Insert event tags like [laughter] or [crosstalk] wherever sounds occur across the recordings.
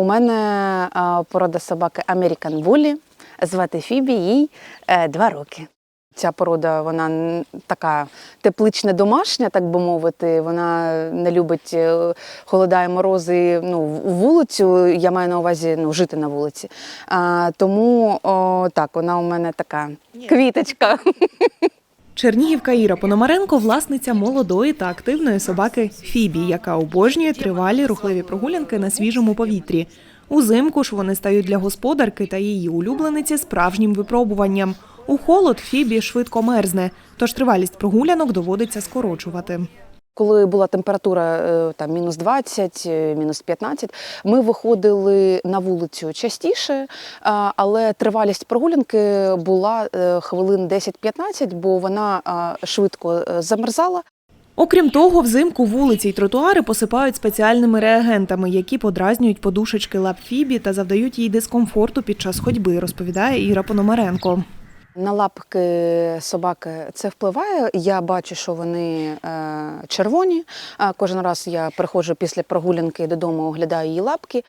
У мене порода собаки American Bully, звати Фібі, їй е, два роки. Ця порода вона така теплична домашня, так би мовити. Вона не любить е, холода і морози ну, вулицю. Я маю на увазі ну, жити на вулиці. А, тому о, так, вона у мене така квіточка. [laughs] Чернігівка Іра Пономаренко власниця молодої та активної собаки Фібі, яка обожнює тривалі рухливі прогулянки на свіжому повітрі. Узимку ж вони стають для господарки та її улюблениці справжнім випробуванням. У холод Фібі швидко мерзне, тож тривалість прогулянок доводиться скорочувати. Коли була температура е, там мінус 20, е, мінус 15, ми виходили на вулицю частіше, але тривалість прогулянки була е, хвилин 10-15, бо вона швидко е, замерзала. Окрім того, взимку вулиці й тротуари посипають спеціальними реагентами, які подразнюють подушечки лап Фібі та завдають їй дискомфорту під час ходьби, розповідає Іра Пономаренко. На лапки собаки це впливає. Я бачу, що вони е, червоні. А Кожен раз я приходжу після прогулянки додому, оглядаю її лапки.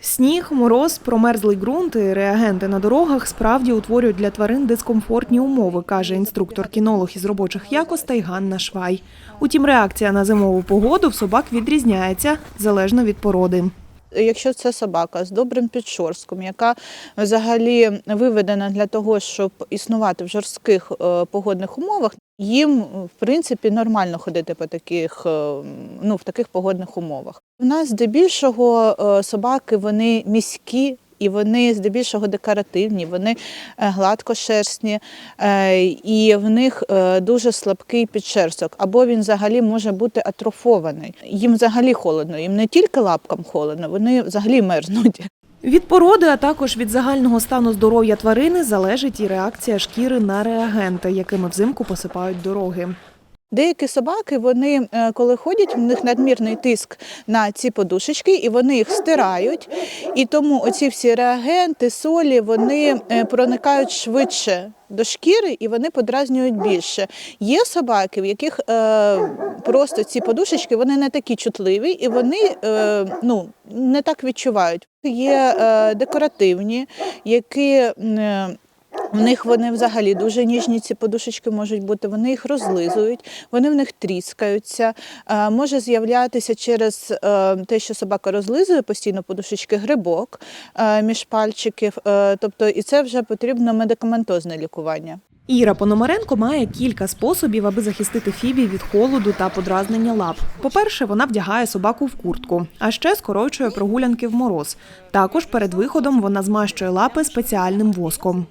Сніг, мороз, промерзлий ґрунт і реагенти на дорогах справді утворюють для тварин дискомфортні умови, каже інструктор-кінолог із робочих якостей Ганна Швай. Утім, реакція на зимову погоду в собак відрізняється залежно від породи. Якщо це собака з добрим підшорстком, яка взагалі виведена для того, щоб існувати в жорстких е, погодних умовах, їм в принципі нормально ходити по таких, е, ну, в таких погодних умовах. У нас здебільшого е, собаки вони міські. І вони здебільшого декоративні, вони е, гладкошерстні, е, і в них е, дуже слабкий підшерсток, або він взагалі може бути атрофований. Їм взагалі холодно, їм не тільки лапкам холодно, вони взагалі мерзнуть. Від породи, а також від загального стану здоров'я тварини залежить і реакція шкіри на реагенти, якими взимку посипають дороги. Деякі собаки, вони е, коли ходять, в них надмірний тиск на ці подушечки, і вони їх стирають. І тому оці всі реагенти, солі, вони е, проникають швидше до шкіри і вони подразнюють більше. Є собаки, в яких е, просто ці подушечки вони не такі чутливі і вони е, ну, не так відчувають. Є е, декоративні, які. е, в них вони взагалі дуже ніжні ці подушечки можуть бути, вони їх розлизують, вони в них тріскаються. Може з'являтися через е, те, що собака розлизує постійно подушечки, грибок е, між пальчиків. Е, Тобто, і це вже потрібно медикаментозне лікування. Іра Пономаренко має кілька способів, аби захистити Фібі від холоду та подразнення лап. По-перше, вона вдягає собаку в куртку, а ще скорочує прогулянки в мороз. Також перед виходом вона змащує лапи спеціальним воском.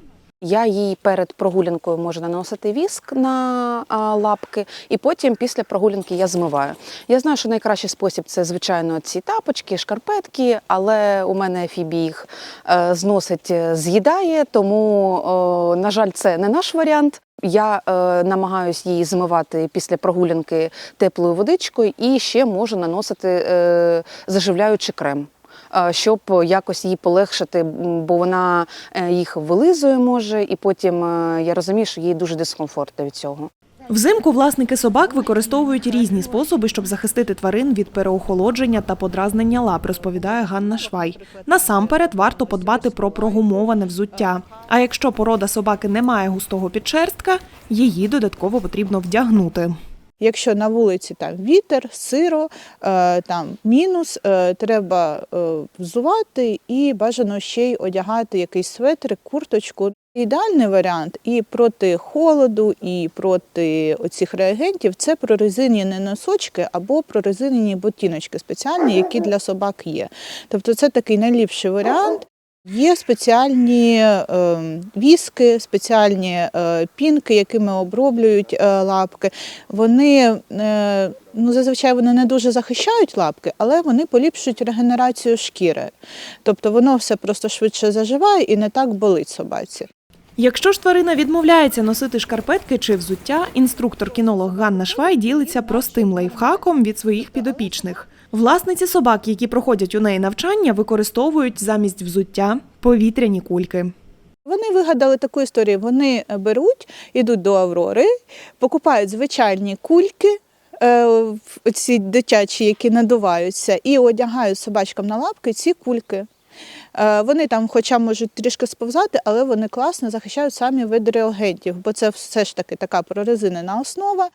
Я їй перед прогулянкою можу наносити віск на лапки, і потім після прогулянки я змиваю. Я знаю, що найкращий спосіб це, звичайно, ці тапочки, шкарпетки, але у мене Фібі їх е, зносить, е, з'їдає, тому, на жаль, це не наш варіант. Я е, намагаюся її змивати після прогулянки теплою водичкою і ще можу наносити е, заживляючий крем. Е, Щоб якось їй полегшити, бо вона е, їх вилизує може, і потім е, я розумію, що їй дуже дискомфортно від цього. Взимку власники собак використовують різні способи, щоб захистити тварин від переохолодження та подразнення лап, розповідає Ганна Швай. Насамперед варто подбати про прогумоване взуття. А якщо порода собаки не має густого підшерстка, її додатково потрібно вдягнути. Якщо на вулиці там вітер, сиро, е, там мінус, е, треба е, взувати і бажано ще й одягати якийсь светрик, курточку. Ідеальний варіант і проти холоду, і проти оцих реагентів це прорезинені носочки або прорезинені ботиночки спеціальні, які для собак є. Тобто це такий найліпший варіант. Є спеціальні е, віски, спеціальні е, пінки, якими оброблюють е, лапки. Вони ну, зазвичай вони не дуже захищають лапки, але вони поліпшують регенерацію шкіри. Тобто воно все просто швидше заживає і не так болить собаці. Якщо ж тварина відмовляється носити шкарпетки чи взуття, інструктор-кінолог Ганна Швай ділиться простим лайфхаком від своїх підопічних. Власниці собак, які проходять у неї навчання, використовують замість взуття повітряні кульки. Вони вигадали таку історію. Вони беруть, йдуть до Аврори, покупають звичайні кульки. е, Ці дитячі, які надуваються, і одягають собачкам на лапки ці кульки. Е, Вони там, хоча можуть трішки сповзати, але вони класно захищають самі від реагентів, бо це все ж таки така прорезинена основа.